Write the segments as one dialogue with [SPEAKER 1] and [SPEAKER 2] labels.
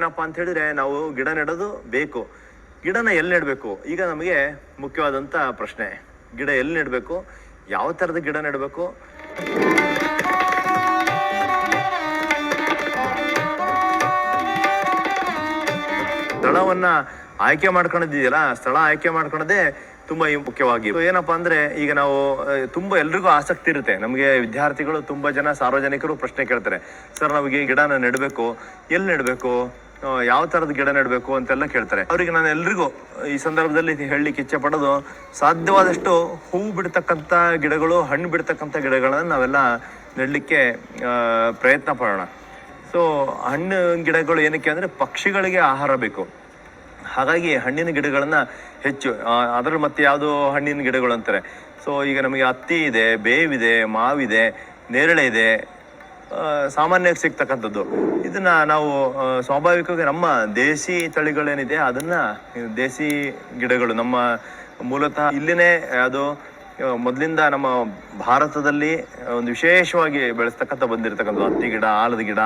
[SPEAKER 1] ಏನಪ್ಪ ಅಂತ ಹೇಳಿದ್ರೆ ನಾವು ಗಿಡ ನೆಡೋದು ಬೇಕು. ಗಿಡನ ಎಲ್ಲಿ ನೆಡಬೇಕು? ಈಗ ನಮಗೆ ಮುಖ್ಯವಾದಂಥ ಪ್ರಶ್ನೆ. ಗಿಡ ಎಲ್ಲಿ ನೆಡಬೇಕು? ಯಾವ ಥರದ ಗಿಡ ನೆಡಬೇಕು? ಸ್ಥಳವನ್ನ ಆಯ್ಕೆ ಮಾಡ್ಕೊಂಡಿದ್ದೀಯಲ್ಲ, ಸ್ಥಳ ಆಯ್ಕೆ ಮಾಡ್ಕೊಳ್ಳೋದೇ ತುಂಬಾ ಮುಖ್ಯವಾಗಿ. ಏನಪ್ಪ ಅಂದ್ರೆ ಈಗ ನಾವು ತುಂಬಾ ಎಲ್ರಿಗೂ ಆಸಕ್ತಿ ಇರುತ್ತೆ. ನಮಗೆ ವಿದ್ಯಾರ್ಥಿಗಳು ತುಂಬಾ ಜನ ಸಾರ್ವಜನಿಕರು ಪ್ರಶ್ನೆ ಕೇಳ್ತಾರೆ. ಸರ್, ನಮಗೆ ಗಿಡನ ನೆಡಬೇಕು. ಎಲ್ಲಿ ನೆಡಬೇಕು? ಯಾವ ತರದ ಗಿಡ ನೆಡಬೇಕು ಅಂತೆಲ್ಲ ಕೇಳ್ತಾರೆ. ಅವರಿಗೆ ನಾನು ಎಲ್ರಿಗೂ ಈ ಸಂದರ್ಭದಲ್ಲಿ ಹೇಳಲಿಕ್ಕೆ ಇಚ್ಛೆ ಪಡೋದು, ಸಾಧ್ಯವಾದಷ್ಟು ಹೂವು ಬಿಡ್ತಕ್ಕಂಥ ಗಿಡಗಳು, ಹಣ್ಣು ಬಿಡ್ತಕ್ಕಂಥ ಗಿಡಗಳನ್ನ ನಾವೆಲ್ಲ ನೆಡಲಿಕ್ಕೆ ಪ್ರಯತ್ನ ಪಡೋಣ. ಸೊ ಹಣ್ಣು ಗಿಡಗಳು ಏನಕ್ಕೆ ಅಂದರೆ ಪಕ್ಷಿಗಳಿಗೆ ಆಹಾರ ಬೇಕು. ಹಾಗಾಗಿ ಹಣ್ಣಿನ ಗಿಡಗಳನ್ನ ಹೆಚ್ಚು ಅದರಲ್ಲಿ ಮತ್ತೆ ಯಾವುದು ಹಣ್ಣಿನ ಗಿಡಗಳು ಅಂತಾರೆ. ಸೊ ಈಗ ನಮಗೆ ಹತ್ತಿ ಇದೆ, ಬೇವಿದೆ, ಮಾವಿದೆ, ನೇರಳೆ ಇದೆ ಆ, ಸಾಮಾನ್ಯವಾಗಿ ಸಿಗ್ತಕ್ಕಂಥದ್ದು. ಇದನ್ನ ನಾವು ಸ್ವಾಭಾವಿಕವಾಗಿ ನಮ್ಮ ದೇಸಿ ತಳಿಗಳೇನಿದೆ ಅದನ್ನ ದೇಸಿ ಗಿಡಗಳು ನಮ್ಮ ಮೂಲತಃ ಇಲ್ಲಿನೇ ಅದು ಮೊದಲಿಂದ ನಮ್ಮ ಭಾರತದಲ್ಲಿ ಒಂದು ವಿಶೇಷವಾಗಿ ಬೆಳೆಸ್ತಕ್ಕಂಥ ಬಂದಿರತಕ್ಕಂಥ ಹತ್ತಿ ಗಿಡ ಆಲದ ಗಿಡ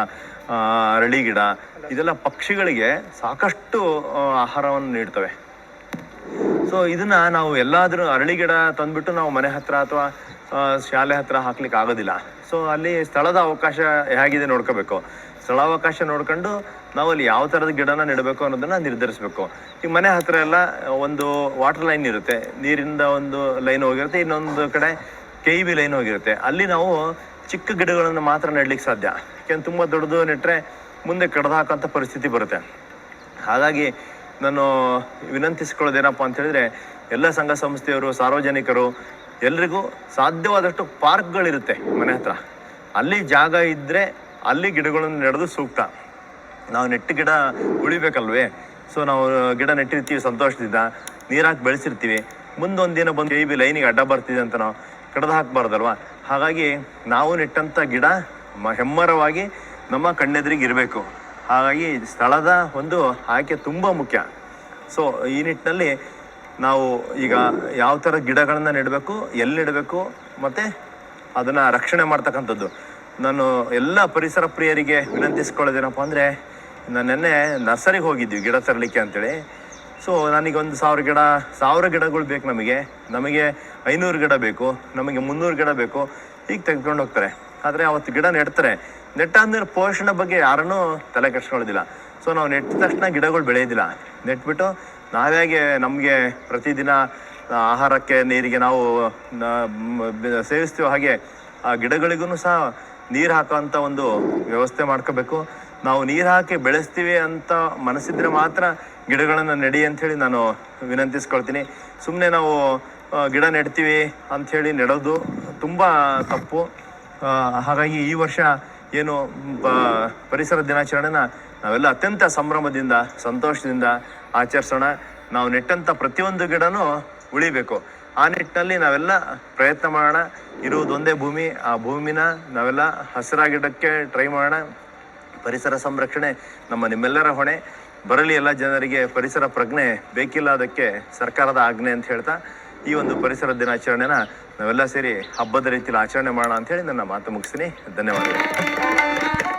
[SPEAKER 1] ಅರಳಿ ಗಿಡ ಇದೆಲ್ಲ ಪಕ್ಷಿಗಳಿಗೆ ಸಾಕಷ್ಟು ಆಹಾರವನ್ನು ನೀಡ್ತವೆ. ಸೊ ಇದನ್ನ ನಾವು ಎಲ್ಲಾದ್ರೂ ಅರಳಿ ಗಿಡ ತಂದ್ಬಿಟ್ಟು ನಾವು ಮನೆ ಹತ್ರ ಅಥವಾ ಶಾಲೆ ಹತ್ರ ಹಾಕ್ಲಿಕ್ಕೆ ಆಗೋದಿಲ್ಲ. ಸೊ ಅಲ್ಲಿ ಸ್ಥಳದ ಅವಕಾಶ ಹೇಗಿದೆ ನೋಡ್ಕೋಬೇಕು. ಸ್ಥಳಾವಕಾಶ ನೋಡ್ಕೊಂಡು ನಾವು ಅಲ್ಲಿ ಯಾವ ಥರದ ಗಿಡನ ನೆಡಬೇಕು ಅನ್ನೋದನ್ನ ನಿರ್ಧರಿಸಬೇಕು. ಈ ಮನೆ ಹತ್ರ ಎಲ್ಲ ಒಂದು ವಾಟರ್ ಲೈನ್ ಇರುತ್ತೆ. ನೀರಿಂದ ಒಂದು ಲೈನ್ ಹೋಗಿರುತ್ತೆ, ಇನ್ನೊಂದು ಕಡೆ ಕೆ ಬಿ ಲೈನ್ ಹೋಗಿರುತ್ತೆ. ಅಲ್ಲಿ ನಾವು ಚಿಕ್ಕ ಗಿಡಗಳನ್ನು ಮಾತ್ರ ನೆಡ್ಲಿಕ್ಕೆ ಸಾಧ್ಯ. ಯಾಕೆಂದ್ರೆ ತುಂಬ ದೊಡ್ಡದು ನೆಟ್ಟರೆ ಮುಂದೆ ಕಡ್ದು ಹಾಕೋಂಥ ಪರಿಸ್ಥಿತಿ ಬರುತ್ತೆ. ಹಾಗಾಗಿ ನಾನು ವಿನಂತಿಸ್ಕೊಳ್ಳೋದೇನಪ್ಪ ಅಂತ ಹೇಳಿದ್ರೆ, ಎಲ್ಲ ಸಂಘ ಸಂಸ್ಥೆಯವರು, ಸಾರ್ವಜನಿಕರು ಎಲ್ರಿಗೂ ಸಾಧ್ಯವಾದಷ್ಟು ಪಾರ್ಕ್ಗಳಿರುತ್ತೆ ಮನೆ ಹತ್ರ. ಅಲ್ಲಿ ಜಾಗ ಇದ್ದರೆ ಅಲ್ಲಿ ಗಿಡಗಳನ್ನು ನೆಡೋದು ಸೂಕ್ತ. ನಾವು ನೆಟ್ಟು ಗಿಡ ಉಳಿಬೇಕಲ್ವೇ? ಸೊ ನಾವು ಗಿಡ ನೆಟ್ಟಿರ್ತೀವಿ ಸಂತೋಷದಿಂದ. ನೀರಾಕಿ ಬೆಳೆಸಿರ್ತೀವಿ. ಮುಂದೊಂದಿನ ದಿನ ಬಂದು ಕೈ ಬಿ ಲೈನಿಗೆ ಅಡ್ಡ ಬರ್ತಿದೆ ಅಂತ ನಾವು ಕಡ್ದು ಹಾಕಬಾರ್ದಲ್ವ? ಹಾಗಾಗಿ ನಾವು ನೆಟ್ಟಂಥ ಗಿಡ ಮ ಹೆಮ್ಮರವಾಗಿ ನಮ್ಮ ಕಣ್ಣೆದುರಿಗೆ ಇರಬೇಕು. ಹಾಗಾಗಿ ಸ್ಥಳದ ಒಂದು ಆಯ್ಕೆ ತುಂಬ ಮುಖ್ಯ. ಸೊ ಈ ನಿಟ್ಟಿನಲ್ಲಿ ನಾವು ಈಗ ಯಾವ ಥರ ಗಿಡಗಳನ್ನು ನೆಡಬೇಕು, ಎಲ್ಲಿ ನೆಡಬೇಕು, ಮತ್ತು ಅದನ್ನು ರಕ್ಷಣೆ ಮಾಡ್ತಕ್ಕಂಥದ್ದು. ನಾನು ಎಲ್ಲ ಪರಿಸರ ಪ್ರಿಯರಿಗೆ ವಿನಂತಿಸ್ಕೊಳ್ಳೋದೇನಪ್ಪ ಅಂದರೆ, ನಾನು ನೆನ್ನೆ ನರ್ಸರಿಗೆ ಹೋಗಿದ್ವಿ ಗಿಡ ತರಲಿಕ್ಕೆ ಅಂತೇಳಿ. ಸೊ ನನಗೆ ಒಂದು ಸಾವಿರ ಗಿಡ, ಸಾವಿರ ಗಿಡಗಳು ಬೇಕು ನಮಗೆ. ನಮಗೆ ಐನೂರು ಗಿಡ ಬೇಕು, ನಮಗೆ ಮುನ್ನೂರು ಗಿಡ ಬೇಕು. ಈಗ ತೆಗೆದುಕೊಂಡು ಹೋಗ್ತಾರೆ. ಆದರೆ ಅವತ್ತು ಗಿಡ ನೆಡ್ತಾರೆ. ನೆಟ್ಟಾದ್ಮೇಲೆ ಪೋಷಣೆ ಬಗ್ಗೆ ಯಾರನ್ನೂ ತಲೆ ಕೆಡ್ಸ್ಕೊಳ್ಳೋದಿಲ್ಲ. ಸೊ ನಾವು ನೆಟ್ಟ ತಕ್ಷಣ ಗಿಡಗಳು ಬೆಳೆಯೋದಿಲ್ಲ. ನೆಟ್ಬಿಟ್ಟು ನಾವ್ಯಾಗೆ ನಮಗೆ ಪ್ರತಿದಿನ ಆಹಾರಕ್ಕೆ, ನೀರಿಗೆ ನಾವು ಸೇವಿಸ್ತೀವೋ ಹಾಗೆ, ಆ ಗಿಡಗಳಿಗೂ ಸಹ ನೀರು ಹಾಕೋಂಥ ಒಂದು ವ್ಯವಸ್ಥೆ ಮಾಡ್ಕೋಬೇಕು. ನಾವು ನೀರು ಹಾಕಿ ಬೆಳೆಸ್ತೀವಿ ಅಂತ ಮನಸ್ಸಿದ್ರೆ ಮಾತ್ರ ಗಿಡಗಳನ್ನು ನೆಡಿ ಅಂಥೇಳಿ ನಾನು ವಿನಂತಿಸ್ಕೊಳ್ತೀನಿ. ಸುಮ್ಮನೆ ನಾವು ಗಿಡ ನೆಡ್ತೀವಿ ಅಂಥೇಳಿ ನೆಡೋದು ತುಂಬ ತಪ್ಪು. ಹಾಗಾಗಿ ಈ ವರ್ಷ ಏನು ಪರಿಸರ ದಿನಾಚರಣೆನ ನಾವೆಲ್ಲ ಅತ್ಯಂತ ಸಂಭ್ರಮದಿಂದ, ಸಂತೋಷದಿಂದ ಆಚರಿಸೋಣ. ನಾವು ನೆಟ್ಟಂಥ ಪ್ರತಿಯೊಂದು ಗಿಡನೂ ಉಳಿಬೇಕು. ಆ ನಿಟ್ಟಿನಲ್ಲಿ ನಾವೆಲ್ಲ ಪ್ರಯತ್ನ ಮಾಡೋಣ. ಇರುವುದೊಂದೇ ಭೂಮಿ. ಆ ಭೂಮಿನ ನಾವೆಲ್ಲ ಹಸಿರಾಗಿಡಕ್ಕೆ ಟ್ರೈ ಮಾಡೋಣ. ಪರಿಸರ ಸಂರಕ್ಷಣೆ ನಮ್ಮ ನಿಮ್ಮೆಲ್ಲರ ಹೊಣೆ. ಬರಲಿ ಎಲ್ಲ ಜನರಿಗೆ ಪರಿಸರ ಪ್ರಜ್ಞೆ ಬೇಕಿಲ್ಲ ಅದಕ್ಕೆ ಸರ್ಕಾರದ ಆಜ್ಞೆ ಅಂತ ಹೇಳ್ತಾ ಈ ಒಂದು ಪರಿಸರ ದಿನಾಚರಣೆನ ನಾವೆಲ್ಲ ಸೇರಿ ಹಬ್ಬದ ರೀತಿಯಲ್ಲಿ ಆಚರಣೆ ಮಾಡೋಣ ಅಂತ ಹೇಳಿ ನನ್ನ ಮಾತು ಮುಗಿಸ್ತೀನಿ. ಧನ್ಯವಾದಗಳು.